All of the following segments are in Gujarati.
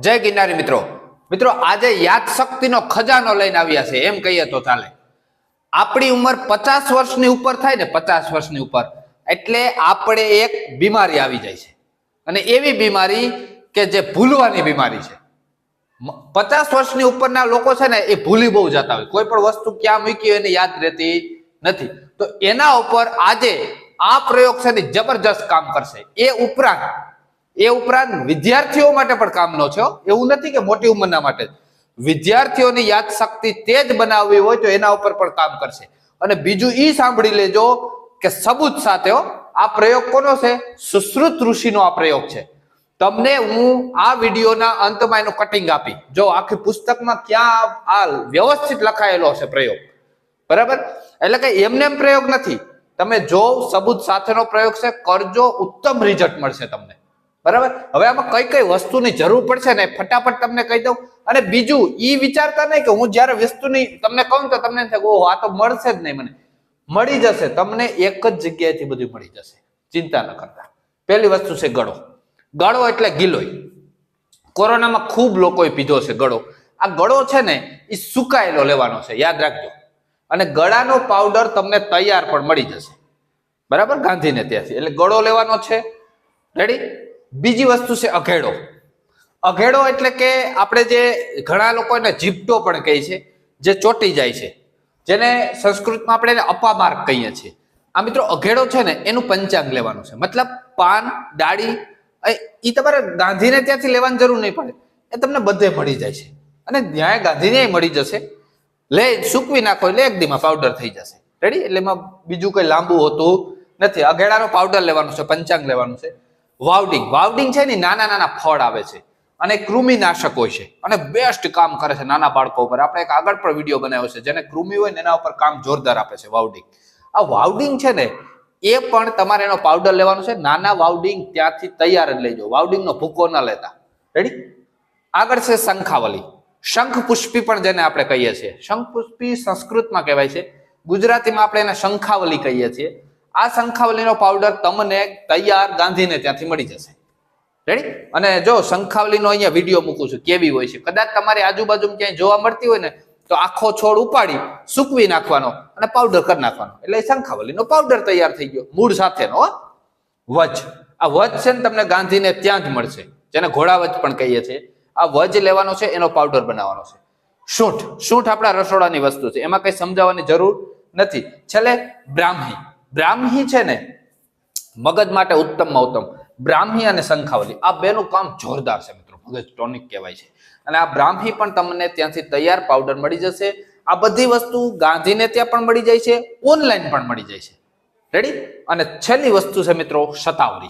જય ગિરનારી મિત્રો. મિત્રો, આજે યાદ શક્તિનો ખજાનો લઈને આવ્યા છે. એમ કહીએ તો ચાલે. આપણી ઉંમર પચાસ વર્ષની ઉપર થાય ને પચાસ વર્ષની ઉપર, એટલે આપણે એક બીમારી આવી જાય છે. અને એવી બીમારી કે જે ભૂલવાની બીમારી છે. પચાસ વર્ષની ઉપરના લોકો છે ને, એ ભૂલી બહુ જતા હોય. કોઈ પણ વસ્તુ ક્યાં મૂકી હોય એને યાદ રહેતી નથી. તો એના ઉપર આજે આ પ્રયોગ છે ને, જબરજસ્ત કામ કરશે. એ ઉપરાંત એ ઉપરાંત વિદ્યાર્થીઓ માટે પણ કામનો છે એવું નથી કે મોટી ઉંમરના માટે વિદ્યાર્થીઓની યાદ શક્તિ તેજ બનાવવી હોય તો એના ઉપર પણ કામ કરશે. અને બીજું ઈ સાંભળી લેજો કે સબૂત સાથે આ પ્રયોગ કોનો છે? સુશ્રુત ઋષિનો આ પ્રયોગ છે. તમને હું આ વિડીયોના અંતમાં એનું કટિંગ આપી. જો આખી પુસ્તકમાં ક્યાં આ વ્યવસ્થિત લખાયેલો છે પ્રયોગ. બરાબર? એટલે કે એમને એમ પ્રયોગ નથી. તમે જો સબૂત સાથેનો પ્રયોગ છે, કરજો, ઉત્તમ રિઝલ્ટ મળશે તમને. બરાબર? હવે આમાં કઈ કઈ વસ્તુની જરૂર પડશે ને ફટાફટ તમને કહી દઉં. અને બીજું, ઈ વિચારતા નહીં કે હું જ્યારે વસ્તુની તમને કહું તો તમને ઓહો, આ તો મળશે જ નહીં મને. મળી જશે, તમને એક જ જગ્યાએથી બધું મળી જશે. ચિંતા ન કરતા. પહેલી વસ્તુ છે ગળો. ગળો એટલે ગિલોય. કોરોનામાં ખૂબ લોકોએ પીધો છે ગળો. આ ગળો છે ને એ સુકાયેલો લેવાનો છે, યાદ રાખજો. અને ગળાનો પાવડર તમને તૈયાર પણ મળી જશે. બરાબર? ગાંધીને ત્યાંથી. એટલે ગળો લેવાનો છે. રેડી બીજી વસ્તુ છે અઘેડો. અઘેડો એટલે કે આપણે જે ઘણા લોકો એને જીપટો પણ કહે છે, જે ચોટી જાય છે, જેને સંસ્કૃતમાં આપણે એને અપામાર્ક કહીએ છીએ. આ મિત્રો અઘેડો છે ને, એનું પંચાંગ લેવાનું છે. મતલબ પાન, ડાળી, એ તમારે ગાંધીને ત્યાંથી લેવાની જરૂર નહીં પડે. એ તમને બધે મળી જાય છે. અને ન્યાય ગાંધીને મળી જશે. લે, સૂકવી નાખો એટલે એક દીમાં પાવડર થઈ જશે. રેડી એટલે એમાં બીજું કઈ લાંબુ હોતું નથી. અઘેડાનો પાવડર લેવાનો છે, પંચાંગ લેવાનું છે. વાવડિંગ. વાવડિંગ છે ને નાના નાના ફળ આવે છે અને કૃમિનાશક હોય છે અને બેસ્ટ કામ કરે છે નાના બાળકો ઉપર. આપણે એક આગળ પણ વીડિયો બનાવ્યો છે જેને કૃમિ હોય ને એના ઉપર કામ જોરદાર આપે છે વાવડિંગ. આ વાવડિંગ છે ને એ પણ તમારે એનો પાવડર લેવાનો છે. નાના વાવડિંગ ત્યાંથી તૈયાર જ લેજો વાવડિંગનો ભૂકો ન લેતા. રેડી આગળ છે શંખાવલી. શંખ પુષ્પી પણ જેને આપણે કહીએ છીએ. શંખ પુષ્પી સંસ્કૃતમાં કહેવાય છે. ગુજરાતીમાં આપણે એને શંખાવલી કહીએ છીએ. આ શંખાવલીનો પાવડર તમને તૈયાર ગાંધીને ત્યાંથી મળી જશે. રેડી અને જો શંખાવલીનો અહીંયા વીડિયો મૂકું છું, કેવી હોય છે? કદાચ તમારી આજુબાજુ ક્યાંય જોવા મળતી હોય ને, તો આખો છોડ ઉપાડી, સૂકવી નાખવાનો અને પાવડર કરી નાખવાનો. એટલે એ શંખાવલીનો પાવડર તૈયાર થઈ ગયો, મૂળ સાથેનો વજ. આ વજ છે ને તમને ગાંધીને ત્યાં જ મળશે, જેને ઘોડાવજ પણ કહીએ છીએ. આ વજ લેવાનો છે, એનો પાવડર બનાવવાનો છે. શૂંઠ. શૂંઠ આપણા રસોડાની વસ્તુ છે. એમાં કઈ સમજાવવાની જરૂર નથી. છેલ્લે બ્રાહ્મી બ્રાહ્મી છે ને, મગજ માટે ઉત્તમમાં ઉત્તમ બ્રાહ્મી અને શંખાવલી આ બેનું કામ જોરદાર છે મિત્રો, મગજ ટોનિક કહેવાય છે. અને આ બ્રાહ્મી પણ તમને ત્યાંથી તૈયાર પાવડર મળી જશે. આ બધી વસ્તુ ગાંધીને ત્યાં પણ મળી જાય છે, ઓનલાઈન પણ મળી જાય છે. રેડી અને છેલ્લી વસ્તુ છે મિત્રો શતાવરી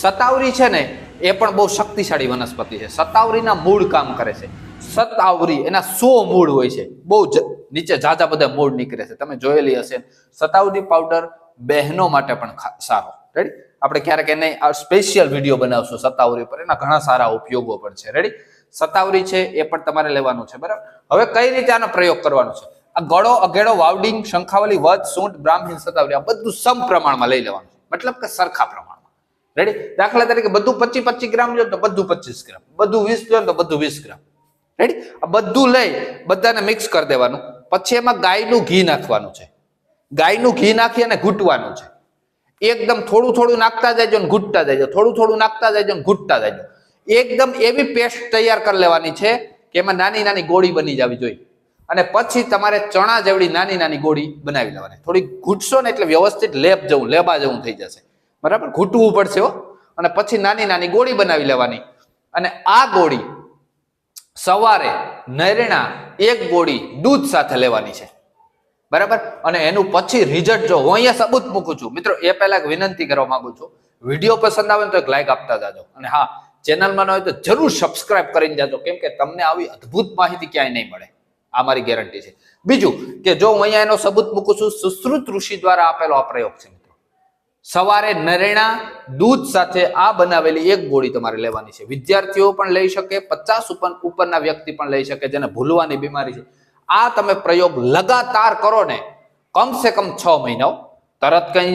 શતાવરી છે ને, એ પણ બહુ શક્તિશાળી વનસ્પતિ છે. સતાવરીના મૂળ કામ કરે છે. સતાવરી, એના સો મૂળ હોય છે. બહુ નીચે ઝાઝા બધા મૂળ નીકળે છે. તમે જોયેલી હશે. સતાવરી પાવડર બહેનો માટે પણ સારો. રેડી આપણે ક્યારેક એને સ્પેશિયલ વીડિયો બનાવશું સત્તાવરી પર એના ઘણા સારા ઉપયોગો પણ છે. રેડી સત્તાવરી છે, એ પણ તમારે લેવાનું છે. બરાબર? હવે કઈ રીતે આનો પ્રયોગ કરવાનો છે? આ ગળો અગેડો વાવડિંગ, શંખાવલી વધ સૂંઠ, બ્રાહ્મણ, સત્તાવરી, આ બધું સમ પ્રમાણમાં લઈ લેવાનું મતલબ કે સરખા પ્રમાણમાં. રેડી દાખલા તરીકે બધું પચીસ પચીસ ગ્રામ લો તો બધું પચીસ ગ્રામ. બધું વીસ લો તો બધું વીસ ગ્રામ. રેડી આ બધું લઈ બધાને મિક્સ કરી દેવાનું. પછી એમાં ગાયનું ઘી નાખવાનું છે. ગાયનું ઘી નાખી અને ઘૂંટવાનું છે. એકદમ થોડું થોડું નાખતા જજો ને ઘૂંટતા જજો થોડું થોડું નાખતા જાય ને ઘૂંટતા જાય એકદમ એવી પેસ્ટ તૈયાર કરી લેવાની છે કે એમાં નાની નાની ગોળી બની જવી જોઈએ. અને પછી તમારે ચણા જેવડી નાની નાની ગોળી બનાવી લેવાની. થોડી ઘૂંટશો ને એટલે વ્યવસ્થિત લેપ જવું, લેબા જેવું થઈ જશે. બરાબર? ઘૂંટવું પડશે અને પછી નાની નાની ગોળી બનાવી લેવાની. અને આ ગોળી સવારે નરેણા એક ગોળી દૂધ સાથે લેવાની છે. બરાબર? અને એનું પછી રિઝલ્ટ જો હું અહીંયા સબૂત મૂકું છું, મિત્રો, એ પહેલા એક વિનંતી કરવા માંગુ છું. વીડિયો પસંદ આવે તો એક લાઈક આપતા જાજો. અને હા ચેનલમાં ન હોય તો જરૂર સબસ્ક્રાઇબ કરીને જાજો, કેમ કે તમને આવી અદ્ભુત માહિતી ક્યાંય નહીં મળે. આ મારી ગેરંટી છે. બીજું કે જો હું અહીંયા એનો સબૂત મૂકું છું, સુશ્રુત ઋષિ દ્વારા આપેલો આ પ્રયોગ છે, મિત્રો. સવારે નરેણા દૂધ સાથે આ બનાવેલી એક ગોળી તમારે લેવાની છે. વિદ્યાર્થીઓ પણ લઈ શકે, પચાસ ઉપર ઉપરના વ્યક્તિ પણ લઈ શકે, જેને ભૂલવાની બીમારી છે. આ તમે પ્રયોગ લગાતાર કરો ને, કમસે કમ છ મહિનાઓ. તરત કઈ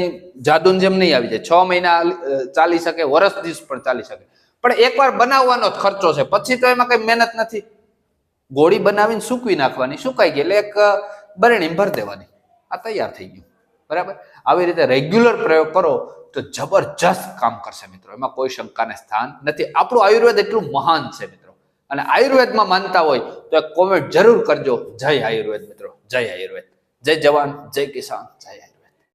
જાદુન જેમ નહીં આવી જાય. છ મહિના ચાલી શકે વર્ષ દિવસ પણ ચાલી શકે. પણ એકવાર બનાવવાનો ખર્ચો છે. પછી તો એમાં કઈ મહેનત નથી. ગોળી બનાવીને સૂકવી નાખવાની, સુકાઈ ગઈ. એટલે એક બરણી ભરી દેવાની. આ તૈયાર થઈ ગયું. બરાબર? આવી રીતે રેગ્યુલર પ્રયોગ કરો તો જબરજસ્ત કામ કરશે મિત્રો. એમાં કોઈ શંકાને સ્થાન નથી. આપણું આયુર્વેદ એટલું મહાન છે મિત્રો. અને આયુર્વેદમાં માનતા હોય તો એક કોમેન્ટ જરૂર કરજો. જય આયુર્વેદ મિત્રો. જય આયુર્વેદ. જય જવાન, જય કિસાન, જય આયુર્વેદ.